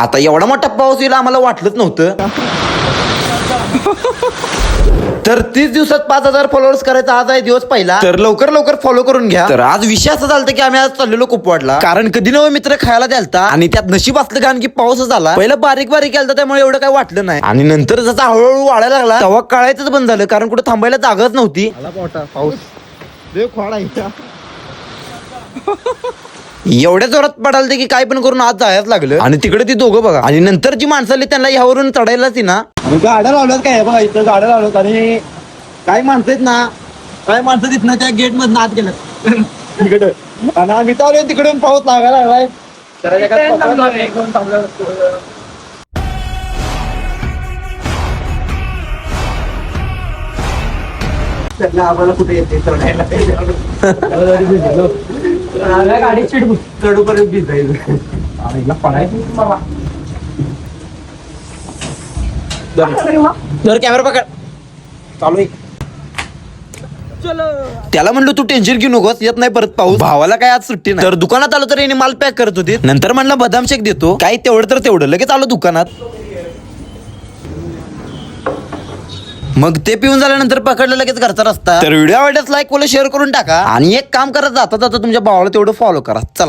आता एवढा मोठा पाऊस येईल आम्हाला वाटलंच नव्हतं. तर तीस दिवसात पाच हजार फॉलोअर्स करायचा आज आहे दिवस पहिला. तर लवकर लवकर फॉलो करून घ्या. तर आज विषय असा झाला की आम्ही आज चाललेलो कुपवाडला. कारण कधी नवं मित्र खायला द्यालता आणि त्यात नशीब असलं कारण की पाऊस झाला. पहिलं बारीक बारीक गेलता त्यामुळे एवढं काय वाटलं नाही. आणि नंतर जसा हळूहळू वाढायला लागला तेव्हा कळायचंच बंद झालं कारण कुठे थांबायला जागाच नव्हती. पाऊस. देव खोडा इथं. एवढ्या जोरात पडाल की काय पण करून आज जायच लागलं. आणि तिकडे ती दोघं बघा. आणि नंतर जी माणसं आली त्यांना ह्यावरून चढायलाच ती ना आणि गाड्या लावल्यात काय? हे बघा इथं गाड्या लावल्यात आणि काय माणसं आहेत ना काय माणसं तिथनं त्या गेट मधून आत गेल्यात. तिकडे. आणि आम्ही तर तिकडून पाऊस लागायला लागलाय. जरा एका पत्रात एक दोन थांबलं. त्यांना आम्हाला कुठे येते? चढायला. गाडी चढूपर्यंत पडायचं तर कॅमेरा पकड. चालू आहे. त्याला म्हणलो तू टेन्शन घेऊ नकोस येत नाही परत पाऊस. भावाला काय आज सुट्टी नाही. तर दुकानात आलो तर याने माल पॅक करत होते. नंतर म्हणलं बदाम शेक देतो. काय तेवढं तर तेवढं. लगेच आलो दुकानात. मग ते पिऊन झाल्यानंतर पकडलं लगेच घरचा रस्ता. तर व्हिडिओ आवडल्यास लाईक बोला शेअर करून टाका. आणि एक काम करत जाता जाता तुमच्या भावाला तेवढं फॉलो करा. चला.